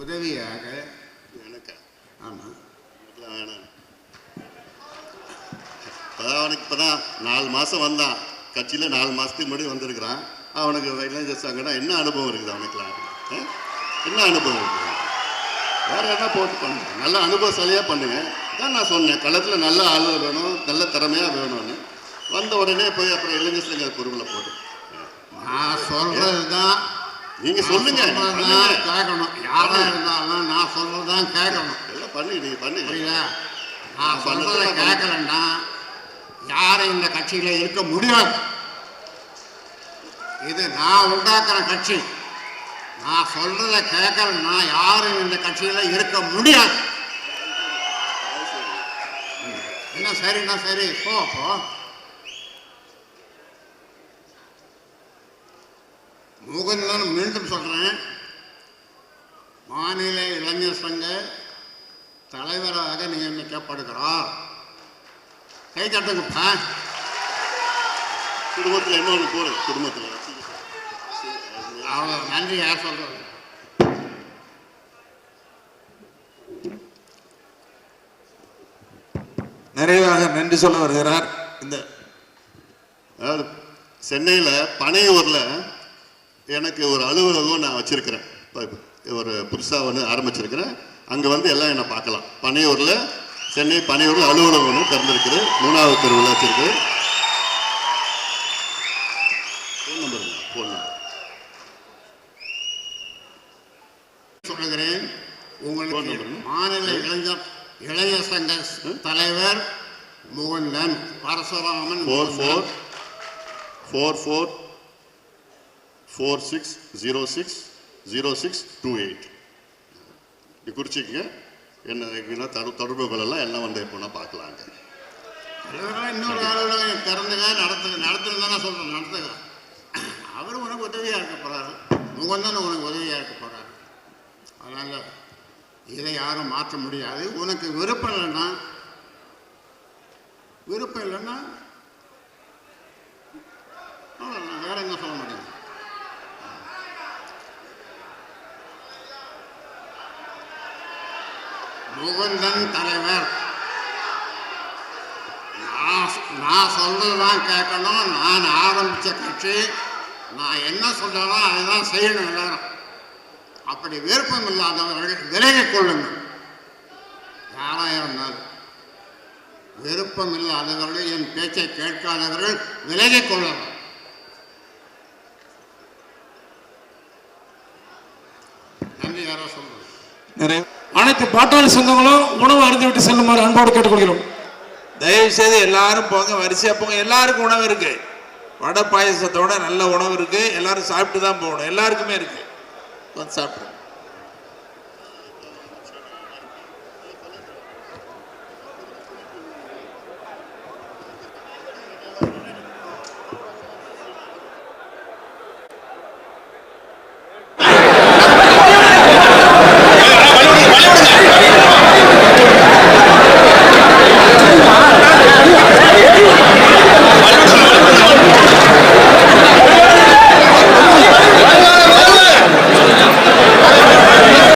உதவியாக எனக்கு? ஆமாம் வேணாம். இப்போதான் அவனுக்கு இப்போதான் நாலு மாதம் வந்தான். கட்சியில் நாலு மாதத்துக்கு முன்னாடி வந்திருக்கிறான். அவனுக்கு இளைஞர் என்ன அனுபவம் இருக்குது அவனுக்குலாம்? என்ன அனுபவம் இருக்குது? வேற என்ன போட்டு பண்ணுங்க நல்ல அனுபவசாலியாக பண்ணுங்க. தான் நான் சொன்னேன். களத்தில் நல்ல ஆள் வேணும். நல்ல திறமையாக வேணும்னு. வந்த உடனே போய் அப்புறம் இளைஞர் சங்க பொருளில் போட்டு. நான் சொல்றது தான் நீங்க சொல்லுங்க. கேட்கணும். யாரா இருந்தாலும் நான் சொல்றது தான் கேட்கணும். எல்லாம் பண்ணி பண்ணுங்க புரியுதா? நான் சொல்றதை கேட்கலன்னா யாரும் இந்த கட்சியில இருக்க முடியாது. இது நான் உண்டாக்குற கட்சி. நான் சொல்றதை கேட்கலன்னா யாரும் இந்த கட்சியில இருக்க முடியாது. என்ன சரின்னா சரி? போ போ. முகுந்தன் மீண்டும் சொல்றேன். மாநில இளைஞர் சங்க தலைவராக நியமிக்கப்படுகிறார். கை தட்டுங்கப்பா. குடும்பத்தில் இன்னொன்று போடு குடும்பத்தில். அவ்வளோ நன்றி யார் சொல்றது? நிறைவாக நன்றி சொல்ல வருகிறார். இந்த அதாவது சென்னையில் பனையூரில் எனக்கு ஒரு அலுவலகம் நான் வச்சிருக்கிறேன். ஒரு புதுசாக ஒன்று ஆரம்பிச்சிருக்கிறேன். அங்கே வந்து எல்லாம் என்னை பார்க்கலாம். பனையூரில் சென்னை பனையூரில் அலுவலகம் ஒன்று திறந்திருக்குது. மூணாவது தெருவில் வச்சிருக்கு. ஃபோன் நம்பர் ஃபோன் நம்பர் சொல்லுகிறேன். உங்களுக்கு. மாநில இளைஞர் இளைஞர் சங்க தலைவர் Mukundan Parasuraman. Four four. Four four four six zero six zero six two eight இது குறிச்சிக்கங்க. என்ன தடு தொடர்புகள் எல்லாம் எல்லாம் வந்து எப்போனா பார்க்கலாங்க. இன்னொரு அலுவலகம் திறந்துங்க நடத்துங்க நடத்துன்னு தானே சொல்கிறேன் நடத்துங்க அவர் உனக்கு உதவியாக இருக்க போகிறாரு தானே உனக்கு உதவியாக இருக்க போகிறாரு அதனால் இதை யாரும் மாற்ற முடியாது. உனக்கு விருப்பம் இல்லைன்னா விருப்பம் இல்லைன்னா வேற என்ன சொல்ல முடியும்? முகுந்தன் தலைவர். நான் நான் சொல்றதுதான் கேட்கணும். நான் ஆரம்பித்த கட்சி. நான் என்ன சொல்றேனோ அதுதான் செய்யணும் எல்லாரும். அப்படி விருப்பம் இல்லாதவர்கள் விலகிக் கொள்ளுங்கள். யாராக இருந்தாலும் விருப்பம் இல்லாதவர்கள் என் பேச்சை கேட்காதவர்கள் விலகிக் கொள்ளலாம். நன்றி யாரோ சொல்றது? அனைத்து பாட்டாளி சொந்தங்களும் உணவு அருந்திவிட்டு செல்லுமாறு அன்போடு கேட்டுக்கொள்கிறோம். தயவு செய்து எல்லாரும் போங்க வரிசையா போங்க. எல்லாருக்கும் உணவு இருக்கு. வடை பாயசத்தோட நல்ல உணவு இருக்கு. எல்லாரும் சாப்பிட்டு தான் போகணும். எல்லாருக்குமே இருக்கு. கொஞ்சம் சாப்பிடுங்க.